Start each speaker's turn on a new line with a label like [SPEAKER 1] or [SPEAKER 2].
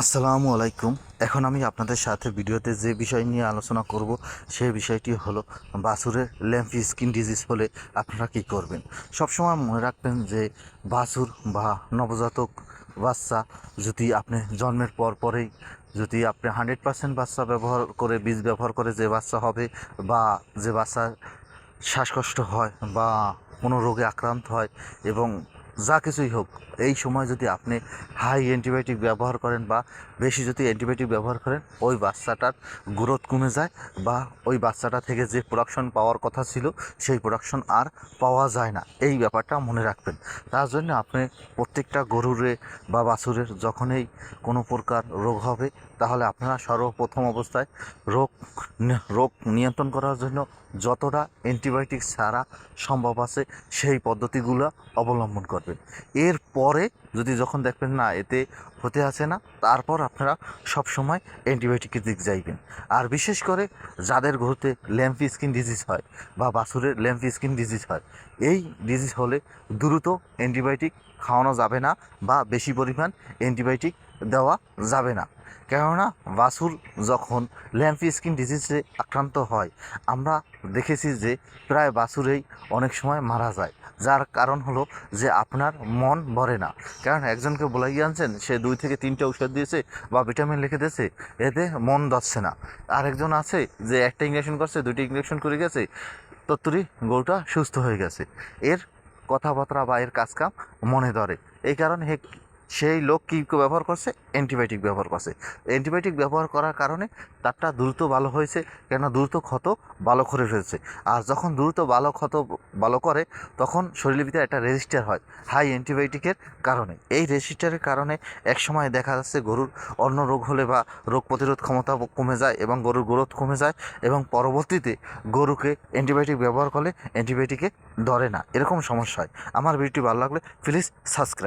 [SPEAKER 1] আসসালামু আলাইকুম। এখন আমি আপনাদের সাথে ভিডিওতে যে বিষয় নিয়ে আলোচনা করব সেই বিষয়টি হলো বাছুরের ল্যাম্প স্কিন ডিজিজ হলে আপনারা কি করবেন? সবসময় মনে রাখবেন যে বাছুর বা নবজাতক বাচ্চা যদি আপনি জন্মের পর পরেই যদি আপনি হান্ড্রেড পার্সেন্ট বাচ্চা ব্যবহার করে, বীজ ব্যবহার করে যে বাচ্চা হবে বা যে বাচ্চার শ্বাসকষ্ট হয় বা কোনো রোগে আক্রান্ত হয় এবং যা কিছুই হোক, এই সময় যদি আপনি হাই অ্যান্টিবায়োটিক ব্যবহার করেন বা বেশি যদি অ্যান্টিবায়োটিক ব্যবহার করেন, ওই বাচ্চাটার গ্রোথ কমে যায় বা ওই বাচ্চাটা থেকে যে প্রোডাকশন পাওয়ার কথা ছিল, সেই প্রোডাকশন আর পাওয়া যায় না। এই ব্যাপারটা মনে রাখবেন। তার জন্য আপনি প্রত্যেকটা গরুরে বা বাছুরের যখনই কোনো প্রকার রোগ হবে, তাহলে আপনারা সর্বপ্রথম অবস্থায় রোগ রোগ নিয়ন্ত্রণ করার জন্য যতটা অ্যান্টিবায়োটিক ছাড়া সম্ভব আছে, সেই পদ্ধতিগুলো অবলম্বন করবেন এরপরে যদি যখন দেখবেন না এতে হতে আছে না, তারপর আপনারা সবসময় অ্যান্টিবায়োটিকের দিক যাইবেন। আর বিশেষ করে যাদের ঘরতে ল্যাম্পি স্কিন ডিজিজ হয় বা বাছুরের ল্যাম্পি স্কিন ডিজিজ হয়, এই ডিজিজ হলে দ্রুত অ্যান্টিবায়োটিক খাওয়ানো যাবে না বা বেশি পরিমাণ অ্যান্টিবায়োটিক দেওয়া যাবে না। কেননা বাছুর যখন ল্যাম্পি স্কিন ডিজিজে আক্রান্ত হয়, আমরা দেখেছি যে প্রায় বাছুরেই অনেক সময় মারা যায়। যার কারণ হলো যে আপনার মন ভরে না। কারণ একজনকে বলে গিয়ে আনছেন, সে দুই থেকে তিনটা ঔষধ দিয়েছে বা ভিটামিন লিখে দিয়েছে, এতে মন যাচ্ছে না। আরেকজন আছে যে একটা ইঞ্জেকশন করছে দুটি ইঞ্জেকশন করে গেছে তত্তরি গরুটা সুস্থ হয়ে গেছে। এর কথাবার্তা বা এর কাজকাম মনে ধরে। এই কারণে সেই লোক কী ব্যবহার করছে? অ্যান্টিবায়োটিক ব্যবহার করছে। অ্যান্টিবায়োটিক ব্যবহার করার কারণে তারটা দ্রুত ভালো হয়েছে, কেননা দ্রুত ক্ষত ভালো করে ফেলছে। আর যখন দ্রুত ভালো ক্ষত ভালো করে, তখন শরীরের ভিতরে একটা রেজিস্টার হয়, হাই অ্যান্টিবায়োটিকের কারণে। এই রেজিস্টারের কারণে এক সময় দেখা যাচ্ছে গরুর অন্য রোগ হলে বা রোগ প্রতিরোধ ক্ষমতা কমে যায় এবং গরুর গ্রোথ কমে যায় এবং পরবর্তীতে গরুকে অ্যান্টিবায়োটিক ব্যবহার করলে অ্যান্টিবায়োটিকে ধরে না। এরকম সমস্যা হয়। আমার ভিডিওটি ভালো লাগলে প্লিজ সাবস্ক্রাইব